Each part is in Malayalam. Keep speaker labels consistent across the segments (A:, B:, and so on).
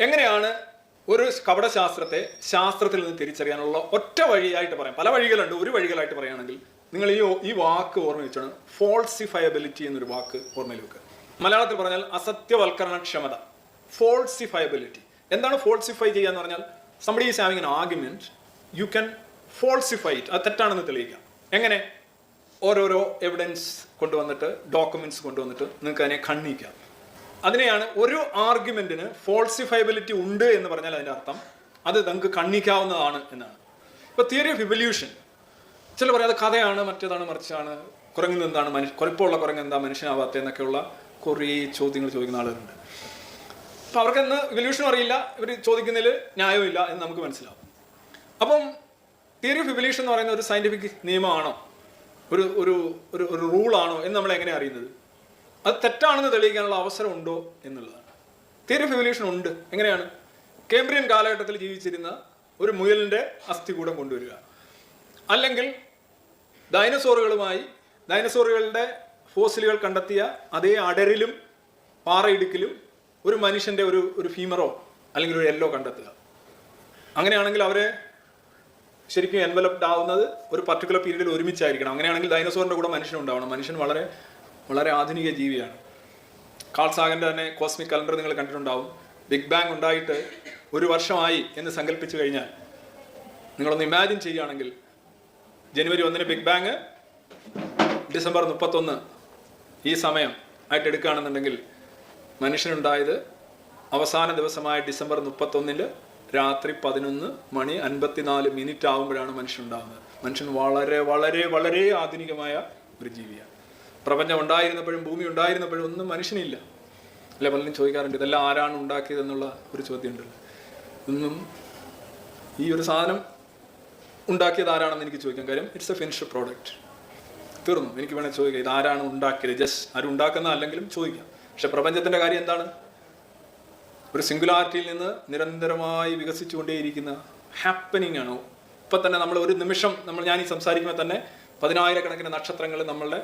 A: എങ്ങനെയാണ് ഒരു കപടശാസ്ത്രത്തെ ശാസ്ത്രത്തിൽ നിന്ന് തിരിച്ചറിയാനുള്ള ഒറ്റ വഴിയായിട്ട് പറയാം. പല വഴികളുണ്ട്. ഒരു വഴികളായിട്ട് പറയുകയാണെങ്കിൽ നിങ്ങൾ ഈ ഈ വാക്ക് ഓർമ്മ വെച്ചാണ്. ഫോൾസിഫയബിലിറ്റി എന്നൊരു വാക്ക് ഓർമ്മയിൽ വെക്കുക. മലയാളത്തിൽ പറഞ്ഞാൽ അസത്യവൽക്കരണ ക്ഷമത ഫോൾസിഫയബിലിറ്റി എന്താണ് ഫോൾസിഫൈ ചെയ്യുക എന്ന് പറഞ്ഞാൽ? Somebody is having an argument you can falsify അത് തെറ്റാണെന്ന് തെളിയിക്കാം എങ്ങനെ? ഓരോരോ എവിഡൻസ് കൊണ്ടുവന്നിട്ട് ഡോക്യുമെന്റ്സ് കൊണ്ടുവന്നിട്ട് നിങ്ങൾക്ക് അതിനെ ഖണ്ഡിക്കാം. അതിനെയാണ് ഒരു ആർഗ്യുമെന്റിന് ഫോൾസിഫയബിലിറ്റി ഉണ്ട് എന്ന് പറഞ്ഞാൽ അതിന്റെ അർത്ഥം അത് നമുക്ക് കണ്ണിക്കാവുന്നതാണ് എന്നാണ്. ഇപ്പൊ തിയറി ഓഫ് ഇവല്യൂഷൻ ചില പറയാം അത് കഥയാണ് മറ്റേതാണ് മറിച്ചാണ് കുരങ്ങുന്നത് എന്താണ് മനുഷ്യ കുഴപ്പമുള്ള കുരങ്ങ് എന്താ മനുഷ്യനാവാത്ത എന്നൊക്കെയുള്ള കുറേ ചോദ്യങ്ങൾ ചോദിക്കുന്ന ആളുകളുണ്ട്. അപ്പൊ അവർക്കെന്ന് ഇവല്യൂഷൻ അറിയില്ല ഇവർ ചോദിക്കുന്നതിൽ ന്യായമില്ല എന്ന് നമുക്ക് മനസ്സിലാവും. അപ്പം തിയറി ഓഫ് ഇവല്യൂഷൻ എന്ന് പറയുന്ന ഒരു സയന്റിഫിക് നിയമമാണോ? ഒരു ഒരു ഒരു റൂളാണോ എന്ന് നമ്മൾ എങ്ങനെ അറിയുന്നത്? അത് തെറ്റാണെന്ന് തെളിയിക്കാനുള്ള അവസരം ഉണ്ടോ എന്നുള്ളതാണ്. തിയറി ഓഫ് ഇവല്യൂഷൻ ഉണ്ട്. എങ്ങനെയാണ്? കേംബ്രിയൻ കാലഘട്ടത്തിൽ ജീവിച്ചിരുന്ന ഒരു മുയലിന്റെ അസ്ഥികൂടം കൊണ്ടുവരിക. അല്ലെങ്കിൽ ഡൈനസോറുകളുമായി ഡൈനസോറുകളുടെ ഫോസിലുകൾ കണ്ടെത്തിയ അതേ അടരിലും പാറയിടുക്കിലും ഒരു മനുഷ്യന്റെ ഒരു ഒരു ഫീമറോ അല്ലെങ്കിൽ ഒരു എല്ലോ കണ്ടെത്തുക. അങ്ങനെയാണെങ്കിൽ അവരെ ശരിക്കും എൻവലപ്ഡ് ആവുന്നത് ഒരു പർട്ടിക്കുലർ പീരീഡിൽ ഒരുമിച്ചായിരിക്കണം. അങ്ങനെയാണെങ്കിൽ ഡൈനസോറിന്റെ കൂടെ മനുഷ്യൻ ഉണ്ടാവണം മനുഷ്യൻ വളരെ വളരെ ആധുനിക ജീവിയാണ്. കാൾസാഗന്റെ തന്നെ കോസ്മിക് കലണ്ടർ നിങ്ങൾ കണ്ടിട്ടുണ്ടാവും. ബിഗ് ബാങ് ഉണ്ടായിട്ട് ഒരു വർഷമായി എന്ന് സങ്കല്പിച്ചു കഴിഞ്ഞാൽ നിങ്ങളൊന്ന് ഇമാജിൻ ചെയ്യുകയാണെങ്കിൽ ജനുവരി ഒന്നിന് ബിഗ് ബാങ് ഡിസംബർ മുപ്പത്തൊന്ന് ഈ സമയം ആയിട്ട് എടുക്കുകയാണെന്നുണ്ടെങ്കിൽ മനുഷ്യനുണ്ടായത് അവസാന ദിവസമായ ഡിസംബർ മുപ്പത്തൊന്നിൽ രാത്രി പതിനൊന്ന് മണി അൻപത്തിനാല് മിനിറ്റ് ആകുമ്പോഴാണ് മനുഷ്യൻ ഉണ്ടാകുന്നത് മനുഷ്യൻ വളരെ വളരെ വളരെ ആധുനികമായ ഒരു ജീവിയാണ്. പ്രപഞ്ചം ഉണ്ടായിരുന്നപ്പോഴും ഭൂമി ഉണ്ടായിരുന്നപ്പോഴും ഒന്നും മനുഷ്യനില്ല. അല്ലെ പലരും ചോദിക്കാറുണ്ട് ഇതെല്ലാം ആരാണ് ഉണ്ടാക്കിയതെന്നുള്ള ഒരു ചോദ്യം ഉണ്ടല്ലോ ഒന്നും ഈ ഒരു സാധനം ഉണ്ടാക്കിയത് ആരാണെന്ന് എനിക്ക് ചോദിക്കാം കാര്യം ഇറ്റ്സ് എ ഫിനിഷ്ഡ് പ്രോഡക്റ്റ് തീർന്നു? എനിക്ക് വേണേൽ ചോദിക്കാം ഇത് ആരാണ് ഉണ്ടാക്കിയത്? ജസ്റ്റ് ആരും ഉണ്ടാക്കുന്ന അല്ലെങ്കിലും ചോദിക്കാം. പക്ഷെ പ്രപഞ്ചത്തിന്റെ കാര്യം എന്താണ്? ഒരു സിംഗുലാരിറ്റിയിൽ നിന്ന് നിരന്തരമായി വികസിച്ചുകൊണ്ടേയിരിക്കുന്ന ഹാപ്പനിങ് ആണോ? ഇപ്പൊ തന്നെ നമ്മൾ ഒരു നിമിഷം നമ്മൾ ഞാൻ ഈ സംസാരിക്കുമ്പോൾ തന്നെ പതിനായിരക്കണക്കിന് നക്ഷത്രങ്ങൾ നമ്മളുടെ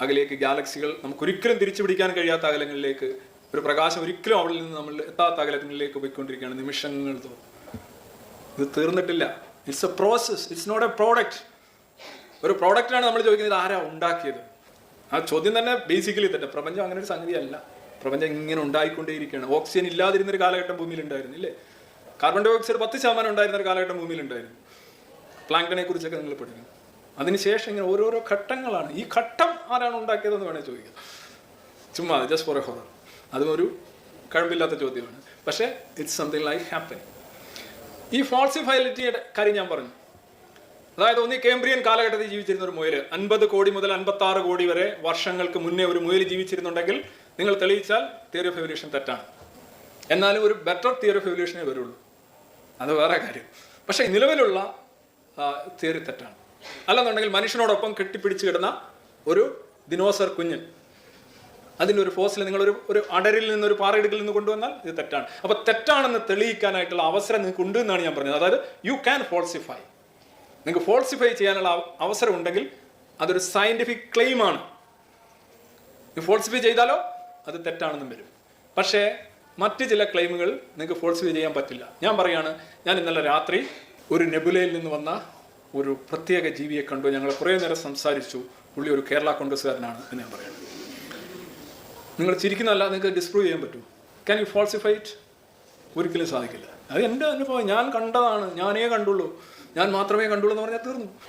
A: അകലേക്ക് ഗാലക്സികൾ നമുക്ക് ഒരിക്കലും തിരിച്ചു പിടിക്കാൻ കഴിയാത്ത അകലങ്ങളിലേക്ക് ഒരു പ്രകാശം ഒരിക്കലും അവിടെ നിന്ന് നമ്മൾ എത്താത്ത അകലങ്ങളിലേക്ക് പോയിക്കൊണ്ടിരിക്കുകയാണ്. നിമിഷങ്ങൾ തോന്നും ഇത് തീർന്നിട്ടില്ല. It's a process it's not a product ഒരു പ്രോഡക്റ്റാണ് നമ്മൾ ചോദിക്കുന്നത് ആരാ ഉണ്ടാക്കിയത്? ആ ചോദ്യം തന്നെ ബേസിക്കലി തന്നെ. പ്രപഞ്ചം അങ്ങനെ ഒരു സംഗതി അല്ല പ്രപഞ്ചം ഇങ്ങനെ ഉണ്ടായിക്കൊണ്ടേയിരിക്കുകയാണ്. ഓക്സിജൻ ഇല്ലാതിരുന്ന ഒരു കാലഘട്ടം ഭൂമിയിൽ ഉണ്ടായിരുന്നു ഇല്ലേ? കാർബൺ ഡയോക്സൈഡ് പത്ത് ശതമാനം ഉണ്ടായിരുന്ന ഒരു കാലഘട്ടം ഭൂമിയിൽ ഉണ്ടായിരുന്നു പ്ലാങ്ടനെ കുറിച്ചൊക്കെ നിങ്ങൾ പഠിക്കും അതിനുശേഷം ഇങ്ങനെ ഓരോരോ ഘട്ടങ്ങളാണ്. ഈ ഘട്ടം ആരാണ് ഉണ്ടാക്കിയതെന്ന് വേണേൽ ചോദിക്കാം. ചുമ്മാ ജസ്റ്റ് ഫോർ എ ഹോറർ അതും ഒരു കഴമ്പില്ലാത്ത ചോദ്യമാണ്. പക്ഷേ ഇറ്റ്സ് സംതിങ് ലൈക്ക് ഹാപ്പൻ ഈ ഫോൾസിഫൈലിറ്റിയുടെ കാര്യം ഞാൻ പറഞ്ഞു. അതായത് ഒന്ന് കേംബ്രിയൻ കാലഘട്ടത്തിൽ ജീവിച്ചിരുന്ന ഒരു മുയൽ അൻപത് കോടി മുതൽ അൻപത്തി ആറ് കോടി വരെ വർഷങ്ങൾക്ക് മുന്നേ ഒരു മുയൽ ജീവിച്ചിരുന്നുണ്ടെങ്കിൽ നിങ്ങൾ തെളിയിച്ചാൽ തിയറി ഓഫ് എവല്യൂഷൻ തെറ്റാണ്. എന്നാലും ഒരു ബെറ്റർ തിയറി ഓഫ് എവല്യൂഷനേ വരുള്ളൂ അത് വേറെ കാര്യം. പക്ഷേ നിലവിലുള്ള തിയറി തെറ്റാണ്. അല്ലെന്നുണ്ടെങ്കിൽ മനുഷ്യനോടൊപ്പം കെട്ടിപ്പിടിച്ച് കിടന്ന ഒരു ദിനോസർ കുഞ്ഞൻ അതിന്റെ ഒരു ഫോസിൽ നിങ്ങൾ ഒരു അടരിൽ നിന്ന് ഒരു പാറയിടുക്കിൽ നിന്ന് കൊണ്ടുവന്നാൽ ഇത് തെറ്റാണ്. അപ്പോൾ തെറ്റാണെന്ന് തെളിയിക്കാനായിട്ടുള്ള അവസരം നിങ്ങൾക്ക് ഉണ്ട് എന്നാണ് ഞാൻ പറഞ്ഞത്. അതായത് യു ക്യാൻ ഫോൾസിഫൈ നിങ്ങൾക്ക് ഫോൾസിഫൈ ചെയ്യാനുള്ള അവസരം ഉണ്ടെങ്കിൽ അതൊരു സയന്റിഫിക് ക്ലെയിമാണ് ഫോൾസിഫൈ ചെയ്താലോ അത് തെറ്റാണെന്നും വരും. പക്ഷേ മറ്റ് ചില ക്ലെയിമുകൾ നിങ്ങൾക്ക് ഫോൾസിഫൈ ചെയ്യാൻ പറ്റില്ല. ഞാൻ പറയാണ് ഞാൻ ഇന്നലെ രാത്രി ഒരു നെബുലയിൽ നിന്ന് വന്ന ഒരു പ്രത്യേക ജീവിയെ കണ്ടു. ഞങ്ങൾ കുറേ നേരം സംസാരിച്ചു. പുള്ളി ഒരു കേരള കോൺഗ്രസ്സുകാരനാണ് എന്ന് ഞാൻ പറയുന്നത് നിങ്ങൾ ചിരിക്കുന്നതല്ല നിങ്ങൾക്ക് ഡിസ്പ്രൂവ് ചെയ്യാൻ പറ്റും. ക്യാൻ യു ഫോൾസിഫൈ ഇറ്റ് ഒരിക്കലും സാധിക്കില്ല. അത് എന്റെ അനുഭവം. ഞാൻ കണ്ടതാണ്. ഞാനേ കണ്ടുള്ളൂ. ഞാൻ മാത്രമേ കണ്ടുള്ളൂ എന്ന് പറഞ്ഞാൽ തീർന്നു.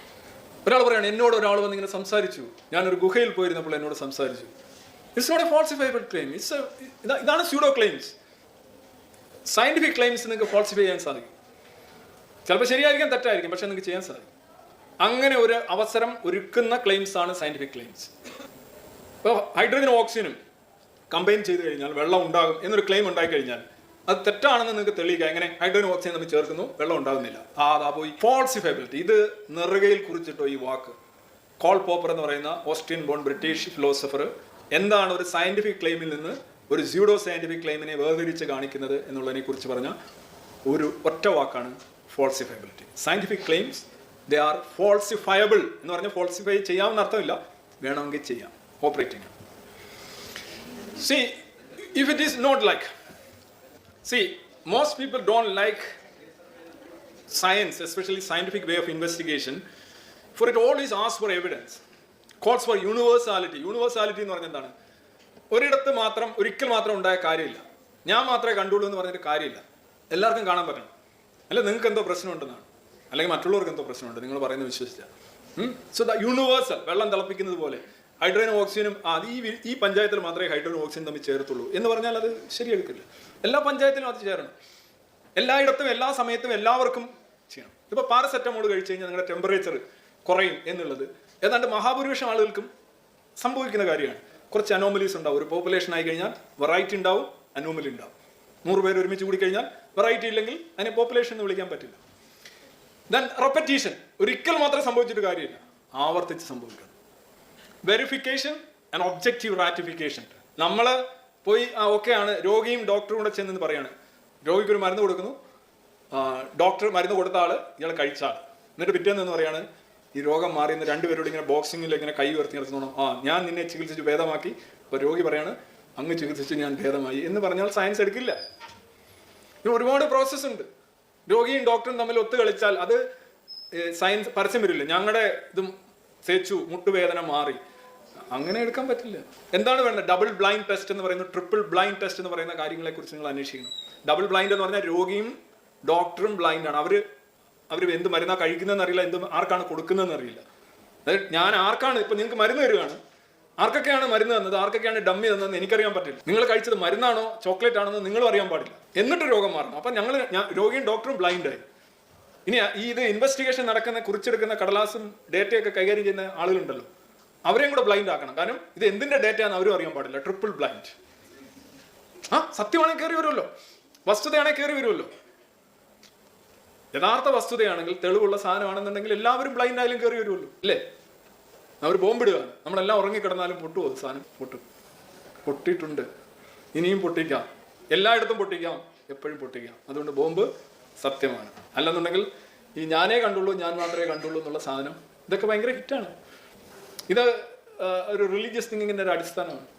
A: ഒരാൾ പറയുകയാണ് എന്നോട് ഒരാൾ വന്ന് ഇങ്ങനെ സംസാരിച്ചു. ഞാനൊരു ഗുഹയിൽ പോയിരുന്നപ്പോൾ എന്നോട് സംസാരിച്ചു. It's not a falsifiable claim it's ഇതാണ് സ്യൂഡോ ക്ലെയിംസ് സയന്റിഫിക് ക്ലെയിംസ് നിങ്ങൾക്ക് ഫോൾസിഫൈ ചെയ്യാൻ സാധിക്കും. ചിലപ്പോൾ ശരിയായിരിക്കും തെറ്റായിരിക്കും പക്ഷേ നിങ്ങൾക്ക് ചെയ്യാൻ സാധിക്കും. അങ്ങനെ ഒരു അവസരം ഒരുക്കുന്ന ക്ലെയിംസ് ആണ് സയന്റിഫിക് ക്ലെയിംസ് ഇപ്പോൾ ഹൈഡ്രജനും ഓക്സിജനും കമ്പൈൻ ചെയ്ത് കഴിഞ്ഞാൽ വെള്ളം ഉണ്ടാകും എന്നൊരു ക്ലെയിം ഉണ്ടായി കഴിഞ്ഞാൽ അത് തെറ്റാണെന്ന് നിങ്ങൾക്ക് തെളിയിക്കാം. എങ്ങനെ? ഹൈഡ്രജൻ ഓക്സിജൻ നമ്മൾ ചേർക്കുന്നു വെള്ളം ഉണ്ടാകുന്നില്ല. ആ അതാ പോയി. ഫോൾസിഫൈബിലിറ്റി ഇത് നെറുകയിൽ കുറിച്ചിട്ടോ ഈ വാക്ക്. കോൾ പോപ്പർ എന്ന് പറയുന്ന ഓസ്ട്രിയൻ ബോൺ ബ്രിട്ടീഷ് ഫിലോസഫർ എന്താണ് ഒരു സയന്റിഫിക് ക്ലെയിമിൽ നിന്ന് ഒരു സ്യൂഡോ സയന്റിഫിക് ക്ലെയിമിനെ വേർതിരിച്ച് കാണിക്കുന്നത് എന്നുള്ളതിനെ കുറിച്ച് പറഞ്ഞ ഒരു ഒറ്റ വാക്കാണ് falsifiability scientific claims they are falsifiable എന്ന് പറഞ്ഞാൽ ഫോൾസിഫൈ ചെയ്യാമെന്ന് അർത്ഥമില്ല. വേണമെങ്കിൽ ചെയ്യാം. Operating see if it is not like see most people don't like science especially scientific way of investigation for it always as for evidence calls for universality universality എന്ന് പറഞ്ഞാൽ എന്താണ്? ഒരിടത്ത് മാത്രം ഒരിക്കൽ മാത്രം ഉണ്ടായ കാര്യമില്ല. ഞാൻ മാത്രമേ കണ്ടുള്ളൂ എന്ന് പറഞ്ഞിട്ട് കാര്യമില്ല. എല്ലാവർക്കും കാണാൻ പറ്റണം. അല്ല നിങ്ങൾക്ക് എന്തോ പ്രശ്നമുണ്ടെന്നാണ്. അല്ലെങ്കിൽ മറ്റുള്ളവർക്ക് എന്തോ പ്രശ്നമുണ്ട് നിങ്ങൾ പറയുന്നത് വിശ്വസിച്ച. സോ ദ യൂണിവേഴ്സൽ വെള്ളം തിളപ്പിക്കുന്നത് പോലെ ഹൈഡ്രോജനും ഓക്സിജനും അത് ഈ പഞ്ചായത്തിൽ മാത്രമേ ഹൈഡ്രോജനും ഓക്സിജൻ തമ്മിൽ ചേർത്തുള്ളൂ എന്ന് പറഞ്ഞാൽ അത് ശരിയെടുക്കില്ല. എല്ലാ പഞ്ചായത്തിലും അത് ചേരണം. എല്ലായിടത്തും എല്ലാ സമയത്തും എല്ലാവർക്കും ചെയ്യണം. ഇപ്പോൾ പാരസെറ്റമോൾ കഴിച്ചു കഴിഞ്ഞാൽ നിങ്ങളുടെ ടെമ്പറേച്ചർ കുറയും എന്നുള്ളത്. ഏതാണ്ട് മഹാഭൂരിപക്ഷം ആളുകൾക്കും സംഭവിക്കുന്ന കാര്യമാണ്. കുറച്ച് അനോമലീസ് ഉണ്ടാവും. ഒരു പോപ്പുലേഷൻ ആയി കഴിഞ്ഞാൽ വെറൈറ്റി ഉണ്ടാവും അനോമലി ഉണ്ടാവും. നൂറ് പേര് ഒരുമിച്ച് കൂടി കഴിഞ്ഞാൽ വെറൈറ്റി ഇല്ലെങ്കിൽ അതിനെ പോപ്പുലേഷൻ എന്ന് വിളിക്കാൻ പറ്റില്ല. ദെൻ റെപ്പറ്റീഷൻ ഒരിക്കൽ മാത്രം സംഭവിച്ചിട്ട് കാര്യമില്ല. ആവർത്തിച്ച് സംഭവിക്കണം. വെരിഫിക്കേഷൻ ആൻഡ് ഒബ്ജക്റ്റീവ് റാറ്റിഫിക്കേഷൻ നമ്മൾ പോയി ആ ഓക്കെയാണ് രോഗിയും ഡോക്ടറും കൂടെ ചെന്നെന്ന് പറയാണ്. രോഗിക്ക് ഒരു മരുന്ന് കൊടുക്കുന്നു. ഡോക്ടർ മരുന്ന് കൊടുത്ത ആൾ ഇയാൾ കഴിച്ച ആൾ എന്നിട്ട് പിറ്റേന്ന് എന്ന് പറയാണ് ഈ രോഗം മാറി എന്ന് രണ്ടുപേരോട് ഇങ്ങനെ ബോക്സിങ്ങിൽ ഇങ്ങനെ കൈ ഉയർത്തി നടത്തുന്നു ആ ഞാൻ നിന്നെ ചികിത്സിച്ച് ഭേദമാക്കി. അപ്പോൾ രോഗി പറയാണ് അങ്ങ് ചികിത്സിച്ച് ഞാൻ ഭേദമായി. എന്ന് പറഞ്ഞാൽ സയൻസ് എടുക്കില്ല. ഇനി ഒരുപാട് പ്രോസസ്സ് ഉണ്ട്. രോഗിയും ഡോക്ടറും തമ്മിൽ ഒത്തു കളിച്ചാൽ അത് സയൻസ് പരസ്യം വരില്ല. ഞങ്ങളുടെ ഇതും സേച്ചു മുട്ടുവേദന മാറി. അങ്ങനെ എടുക്കാൻ പറ്റില്ല. എന്താണ് വേണ്ടത്? ഡബിൾ ബ്ലൈൻഡ് ടെസ്റ്റ് എന്ന് പറയുന്നത് ട്രിപ്പിൾ ബ്ലൈൻഡ് ടെസ്റ്റ് എന്ന് പറയുന്ന കാര്യങ്ങളെ കുറിച്ച് നിങ്ങൾ അന്വേഷിക്കണം. ഡബിൾ ബ്ലൈൻഡ് എന്ന് പറഞ്ഞാൽ രോഗിയും ഡോക്ടറും ബ്ലൈൻഡ് ആണ്. അവർ അവർ എന്ത് മരുന്നാണ് കഴിക്കുന്നതെന്ന് അറിയില്ല എന്ത് ആർക്കാണ് കൊടുക്കുന്നതെന്ന് അറിയില്ല അതായത് ഞാൻ ആർക്കാണ് ഇപ്പൊ നിങ്ങൾക്ക് മരുന്ന് തരുവാണ്. ആർക്കൊക്കെയാണ് മരുന്ന് തന്നത്? ആർക്കൊക്കെയാണ് ഡമ്മി തന്നതെന്ന് എനിക്കറിയാൻ പറ്റില്ല. നിങ്ങൾ കഴിച്ചത് മരുന്നാണോ ചോക്ലേറ്റ് ആണോ എന്ന് നിങ്ങളും അറിയാൻ പാടില്ല. എന്നിട്ട് രോഗം മാറണം. അപ്പൊ ഞങ്ങൾ രോഗിയും ഡോക്ടറും ബ്ലൈൻഡ് ആയി. ഇനി ഈ ഇത് ഇൻവെസ്റ്റിഗേഷൻ നടക്കുന്ന കുറിച്ചെടുക്കുന്ന കടലാസും ഡേറ്റയൊക്കെ കൈകാര്യം ചെയ്യുന്ന ആളുകളുണ്ടല്ലോ. അവരെയും കൂടെ ബ്ലൈൻഡ് ആക്കണം. കാരണം ഇത് എന്തിന്റെ ഡേറ്റ ആണെന്ന് അവരും അറിയാൻ പാടില്ല. ട്രിപ്പിൾ ബ്ലൈൻഡ് ആ സത്യമാണെങ്കിൽ കയറി വരുമല്ലോ. വസ്തുതയാണെങ്കിൽ കയറി വരുമല്ലോ. യഥാർത്ഥ വസ്തുതയാണെങ്കിൽ തെളിവുള്ള സാധനമാണെന്നുണ്ടെങ്കിൽ എല്ലാവരും ബ്ലൈൻഡ് ആയാലും കയറി വരുമല്ലോ. അല്ലേ അവർ ബോംബിടുക. നമ്മളെല്ലാം ഉറങ്ങിക്കിടന്നാലും പൊട്ടുമോ സാധനം. പൊട്ടും. പൊട്ടിയിട്ടുണ്ട്. ഇനിയും പൊട്ടിക്കാം. എല്ലായിടത്തും പൊട്ടിക്കാം. എപ്പോഴും പൊട്ടിക്കാം. അതുകൊണ്ട് ബോംബ് സത്യമാണ്. അല്ലെന്നുണ്ടെങ്കിൽ ഈ ഞാനേ കണ്ടുള്ളൂ ഞാൻ മാത്രമേ കണ്ടുള്ളൂ എന്നുള്ള സാധനം. ഇതൊക്കെ ഭയങ്കര ഹിറ്റാണ്. ഇത് ഒരു റിലീജിയസ് തിങ്കിങ്ങിന്റെ ഒരു അടിസ്ഥാനമാണ്.